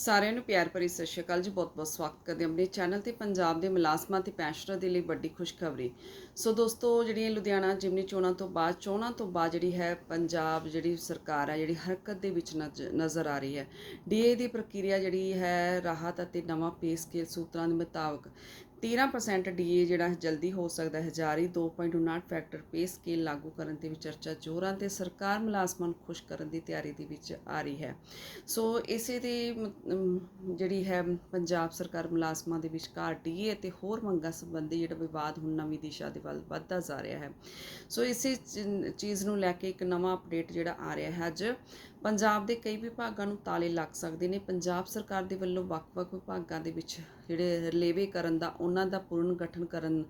ਸਾਰਿਆਂ ਨੂੰ ਪਿਆਰ ਭਰੀ ਸਤਿ ਸ਼੍ਰੀ ਅਕਾਲ ਜੀ ਬਹੁਤ-ਬਹੁਤ ਸਵਾਗਤ ਕਰਦੇ ਆਪਣੇ ਚੈਨਲ ਤੇ ਪੰਜਾਬ ਦੇ ਮੁਲਾਜ਼ਮਾਂ ਤੇ ਪੈਨਸ਼ਨਰਾਂ ਦੇ ਲਈ ਵੱਡੀ ਖੁਸ਼ਖਬਰੀ। ਸੋ ਦੋਸਤੋ, ਜਿਹੜੀਆਂ ਲੁਧਿਆਣਾ, ਜਿਮਨੀ ਚੋਣਾਂ ਤੋਂ ਬਾਅਦ, ਚੋਣਾਂ ਤੋਂ ਬਾਅਦ ਜਿਹੜੀ ਹੈ ਪੰਜਾਬ ਜਿਹੜੀ ਸਰਕਾਰ ਹੈ ਜਿਹੜੀ ਹਰਕਤ ਦੇ ਵਿੱਚ ਨਜ਼ਰ ਆ ਰਹੀ ਹੈ। ਡੀਏ ਦੀ ਪ੍ਰਕਿਰਿਆ ਜਿਹੜੀ ਹੈ ਰਾਹਤ ਅਤੇ ਨਵਾਂ ਪੇ ਸਕੇਲ ਸੂਤਰਾਂ ਦੇ ਮੁਤਾਬਕ 13% ਡੀਏ ਜਿਹੜਾ ਜਲਦੀ ਹੋ ਸਕਦਾ ਹੈ। ਜਾਰੀ 2.59 ਫੈਕਟਰ ਪੇ ਸਕੇਲ ਲਾਗੂ ਕਰਨ ਤੇ ਵੀ ਚਰਚਾ ਜ਼ੋਰਾਂ ਤੇ ਸਰਕਾਰ ਮੁਲਾਜ਼ਮਾਂ ਨੂੰ ਖੁਸ਼ ਕਰਨ ਦੀ ਤਿਆਰੀ ਦੇ ਵਿੱਚ ਆ ਰਹੀ ਹੈ। ਸੋ ਇਸੇ ਦੇ ਜਿਹੜੀ ਹੈ ਪੰਜਾਬ ਸਰਕਾਰ ਮੁਲਾਜ਼ਮਾਂ ਦੇ ਵਿਚਕਾਰ ਡੀਏ ਅਤੇ ਹੋਰ ਮੰਗਾਂ ਸੰਬੰਧੀ ਜਿਹੜਾ ਵਿਵਾਦ ਹੁਣ ਨਵੀਂ ਦਿਸ਼ਾ ਦੇ ਵੱਲ ਵੱਧਦਾ ਜਾ ਰਿਹਾ ਹੈ। ਸੋ ਇਸੇ ਚੀਜ਼ ਨੂੰ ਲੈ ਕੇ ਇੱਕ ਨਵਾਂ ਅਪਡੇਟ ਜਿਹੜਾ ਆ ਰਿਹਾ ਹੈ। ਅੱਜ ਪੰਜਾਬ ਦੇ ਕਈ ਵਿਭਾਗਾਂ ਨੂੰ ਤਾਲੇ ਲੱਗ ਸਕਦੇ ਨੇ। ਪੰਜਾਬ ਸਰਕਾਰ ਦੇ ਵੱਲੋਂ ਵੱਖ-ਵੱਖ ਵਿਭਾਗਾਂ ਦੇ ਵਿੱਚ ਜਿਹੜੇ ਰਲੇਵੇ ਕਰਨ ਦਾ ਉਹਨਾਂ ਦਾ ਪੂਰਨ ਗਠਨ ਕਰਨ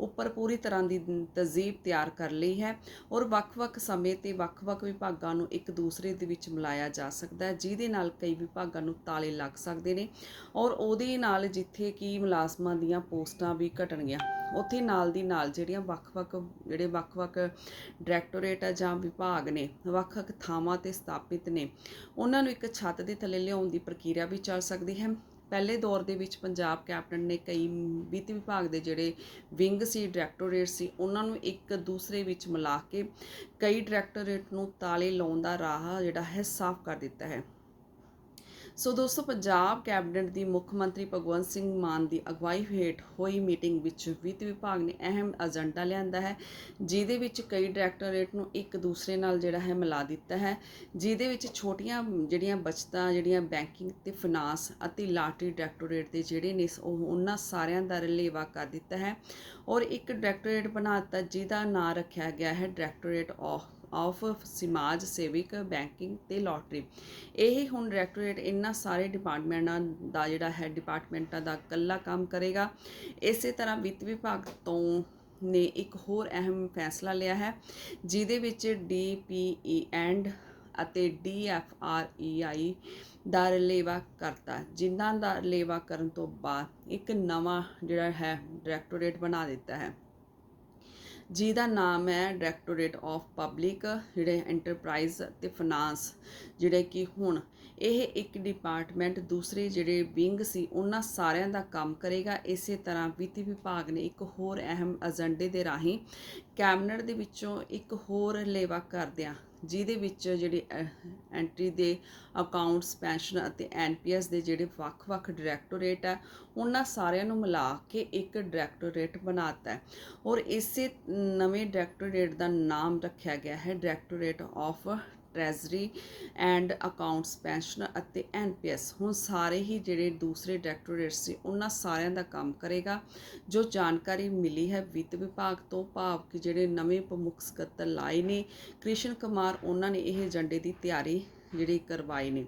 ਉੱਪਰ ਪੂਰੀ ਤਰ੍ਹਾਂ ਦੀ ਤਜ਼ੀਬ ਤਿਆਰ ਕਰ ਲਈ ਹੈ ਔਰ ਵੱਖ-ਵੱਖ ਸਮੇਂ ਤੇ ਵੱਖ-ਵੱਖ ਵਿਭਾਗਾਂ ਨੂੰ ਇੱਕ ਦੂਸਰੇ ਦੇ ਵਿੱਚ ਮਿਲਾਇਆ ਜਾ ਸਕਦਾ ਹੈ, ਜਿਹਦੇ ਨਾਲ ਕਈ ਵਿਭਾਗਾਂ ਨੂੰ ਤਾਲੇ ਲੱਗ ਸਕਦੇ ਨੇ ਔਰ ਉਹਦੇ ਨਾਲ ਜਿੱਥੇ ਕਿ ਮੁਲਾਜ਼ਮਾਂ ਦੀਆਂ ਪੋਸਟਾਂ ਵੀ ਘਟਣਗੀਆਂ, ਉੱਥੇ ਨਾਲ ਦੀ ਨਾਲ ਜਿਹੜੀਆਂ ਵੱਖ-ਵੱਖ, ਜਿਹੜੇ ਵੱਖ-ਵੱਖ ਡਾਇਰੈਕਟੋਰੇਟ ਆ ਜਾਂ ਵਿਭਾਗ ਨੇ, ਵੱਖ-ਵੱਖ ਥਾਵਾਂ ਤੇ ਸਥਾਪਿਤ ਨੇ, ਉਹਨਾਂ ਨੂੰ ਇੱਕ ਛੱਤ ਦੇ ਥੱਲੇ ਲਿਆਉਣ ਦੀ ਪ੍ਰਕਿਰਿਆ ਵੀ ਚੱਲ ਸਕਦੀ ਹੈ। ਪਹਿਲੇ ਦੌਰ ਦੇ ਵਿੱਚ ਪੰਜਾਬ ਕੈਪਟਨ ਨੇ ਕਈ ਵਿੱਤ ਵਿਭਾਗ ਦੇ ਜਿਹੜੇ ਵਿੰਗ ਸੀ, ਡਾਇਰੈਕਟੋਰੇਟ ਸੀ, ਉਹਨਾਂ ਨੂੰ ਇੱਕ ਦੂਸਰੇ ਵਿੱਚ ਮਿਲਾ ਕੇ ਕਈ ਡਾਇਰੈਕਟੋਰੇਟ ਨੂੰ ਤਾਲੇ ਲਾਉਣ ਦਾ ਰਾਹ ਜਿਹੜਾ ਹੈ ਸਾਫ਼ ਕਰ ਦਿੱਤਾ ਹੈ। ਸੋ ਦੋਸਤੋ, ਪੰਜਾਬ ਕੈਬਨਿਟ ਦੀ ਮੁੱਖ ਮੰਤਰੀ ਭਗਵੰਤ ਸਿੰਘ ਮਾਨ ਦੀ ਅਗਵਾਈ ਹੇਠ ਹੋਈ ਮੀਟਿੰਗ ਵਿੱਚ ਵਿੱਤ ਵਿਭਾਗ ਨੇ ਅਹਿਮ ਏਜੰਡਾ ਲਿਆਂਦਾ ਹੈ, ਜਿਹਦੇ ਵਿੱਚ ਕਈ ਡਾਇਰੈਕਟੋਰੇਟ ਨੂੰ ਇੱਕ ਦੂਸਰੇ ਨਾਲ ਜਿਹੜਾ ਹੈ ਮਿਲਾ ਦਿੱਤਾ ਹੈ, ਜਿਹਦੇ ਵਿੱਚ ਛੋਟੀਆਂ ਜਿਹੜੀਆਂ ਬਚਤਾਂ, ਜਿਹੜੀਆਂ ਬੈਂਕਿੰਗ ਤੇ ਫਾਈਨਾਂਸ ਅਤੇ ਲਾਟਰੀ ਡਾਇਰੈਕਟੋਰੇਟ ਦੇ ਜਿਹੜੇ ਨੇ ਉਹ ਉਹਨਾਂ ਸਾਰਿਆਂ ਦਾ ਰਲੇਵਾ ਕਰ ਦਿੱਤਾ ਹੈ ਔਰ ਇੱਕ ਡਾਇਰੈਕਟੋਰੇਟ ਬਣਾ ਦਿੱਤਾ, ਜਿਹਦਾ ਨਾਂ ਰੱਖਿਆ ਗਿਆ ਹੈ ਡਾਇਰੈਕਟੋਰੇਟ ਆਫ ਆਫ ਸਮਾਜ, ਸੇਵਿਕ, ਬੈਂਕਿੰਗ ਤੇ ਲੋਟਰੀ। ਇਹ ਹੁਣ ਡਾਇਰੈਕਟੋਰੇਟ ਇਹਨਾਂ ਸਾਰੇ ਡਿਪਾਰਟਮੈਂਟਾਂ ਦਾ ਜਿਹੜਾ ਹੈ, ਡਿਪਾਰਟਮੈਂਟਾਂ ਦਾ ਇਕੱਲਾ ਕੰਮ ਕਰੇਗਾ। ਇਸੇ ਤਰ੍ਹਾਂ ਵਿੱਤ ਵਿਭਾਗ ਤੋਂ ਨੇ ਇੱਕ ਹੋਰ ਅਹਿਮ ਫੈਸਲਾ ਲਿਆ ਹੈ, ਜਿਹਦੇ ਵਿੱਚ ਡੀਪੀਈ ਐਂਡ ਅਤੇ ਡੀਐਫਆਰਈਆਈ ਦਾ ਰਲੇਵਾ ਕਰਤਾ। ਜਿਨ੍ਹਾਂ ਦਾ ਰਲੇਵਾ ਕਰਨ ਤੋਂ ਬਾਅਦ ਇੱਕ ਨਵਾਂ ਜਿਹੜਾ ਹੈ, ਡਾਇਰੈਕਟੋਰੇਟ ਬਣਾ ਦਿੱਤਾ ਹੈ। ਜਿਹਦਾ ਨਾਮ ਹੈ ਡਾਇਰੈਕਟੋਰੇਟ ਆਫ ਪਬਲਿਕ ਜਿਹੜੇ ਐਂਟਰਪ੍ਰਾਈਜ਼ ਤੇ ਫਾਈਨਾਂਸ ਜਿਹੜੇ ਕਿ ਹੁਣ ਇਹ ਇੱਕ ਡਿਪਾਰਟਮੈਂਟ ਦੂਸਰੇ ਜਿਹੜੇ ਵਿੰਗ ਸੀ, ਉਹਨਾਂ ਸਾਰਿਆਂ ਦਾ ਕੰਮ ਕਰੇਗਾ। ਇਸੇ ਤਰ੍ਹਾਂ ਵਿੱਤੀ ਵਿਭਾਗ ਨੇ ਇੱਕ ਹੋਰ ਅਹਿਮ ਏਜੰਡੇ ਦੇ ਰਾਹੀਂ ਕੈਬਨਿਟ ਦੇ ਵਿੱਚੋਂ ਇੱਕ ਹੋਰ ਲੇਵਾ ਕਰਦਿਆਂ ਜਿਹਦੇ ਵਿੱਚ ਜਿਹੜੀ ਐਂਟਰੀ ਦੇ ਅਕਾਊਂਟਸ ਪੈਨਸ਼ਨ ਅਤੇ ਐਨਪੀਐਸ ਦੇ ਜਿਹੜੇ ਵੱਖ-ਵੱਖ ਡਾਇਰੈਕਟੋਰੇਟ ਹੈ ਉਹਨਾਂ ਸਾਰਿਆਂ ਨੂੰ ਮਿਲਾ ਕੇ ਇੱਕ ਡਾਇਰੈਕਟੋਰੇਟ ਬਣਾਤਾ ਹੈ। ਔਰ ਇਸੇ ਨਵੇਂ ਡਾਇਰੈਕਟੋਰੇਟ ਦਾ ਨਾਮ ਰੱਖਿਆ ਗਿਆ ਹੈ directorate of treasury and accounts pension ਅਤੇ ਐਨਪੀਐਸ। ਹੁਣ ਸਾਰੇ ਹੀ ਜਿਹੜੇ ਦੂਸਰੇ ਡਾਇਰੈਕਟੋਰੇਟ ਸੀ ਉਹਨਾਂ ਸਾਰਿਆਂ ਦਾ ਕੰਮ ਕਰੇਗਾ, ਜੋ ਜਾਣਕਾਰੀ ਮਿਲੀ ਹੈ ਵਿੱਤ ਵਿਭਾਗ ਤੋਂ, ਭਾਵ ਕਿ ਜਿਹੜੇ ਨਵੇਂ ਪ੍ਰਮੁੱਖ ਸਕੱਤਰ ਲਾਏ ਨੇ, ਕ੍ਰਿਸ਼ਨ ਕੁਮਾਰ, ਉਹਨਾਂ ਨੇ ਇਹ ਏਜੰਡੇ ਦੀ ਤਿਆਰੀ ਜਿਹੜੀ ਕਰਵਾਏ ਨੇ।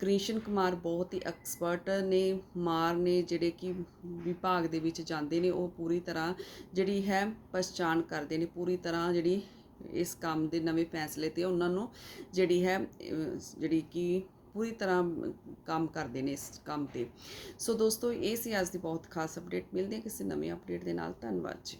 ਕ੍ਰਿਸ਼ਨ ਕੁਮਾਰ ਬਹੁਤ ਹੀ ਐਕਸਪਰਟ ਨੇ, ਮਾਰ ਨੇ, ਜਿਹੜੇ ਕਿ ਵਿਭਾਗ ਦੇ ਵਿੱਚ ਜਾਂਦੇ ਨੇ, ਉਹ ਪੂਰੀ ਤਰ੍ਹਾਂ ਜਿਹੜੀ ਹੈ ਪਛਾਣ ਕਰਦੇ ਨੇ, ਪੂਰੀ ਤਰ੍ਹਾਂ ਜਿਹੜੀ ਇਸ ਕੰਮ ਦੇ ਨਵੇਂ ਫੈਸਲੇ ਤੇ ਉਹਨਾਂ ਨੂੰ ਜਿਹੜੀ ਹੈ ਜਿਹੜੀ ਕਿ ਪੂਰੀ ਤਰ੍ਹਾਂ ਕੰਮ ਕਰਦੇ ਨੇ ਇਸ ਕੰਮ ਤੇ। ਸੋ ਦੋਸਤੋ, ਇਹ ਸੀ ਅੱਜ ਦੀ ਬਹੁਤ ਖਾਸ ਅਪਡੇਟ ਮਿਲਦੇ ਹਾਂ ਕਿਸੇ ਨਵੇਂ ਅਪਡੇਟ ਦੇ ਨਾਲ। ਧੰਨਵਾਦ ਜੀ।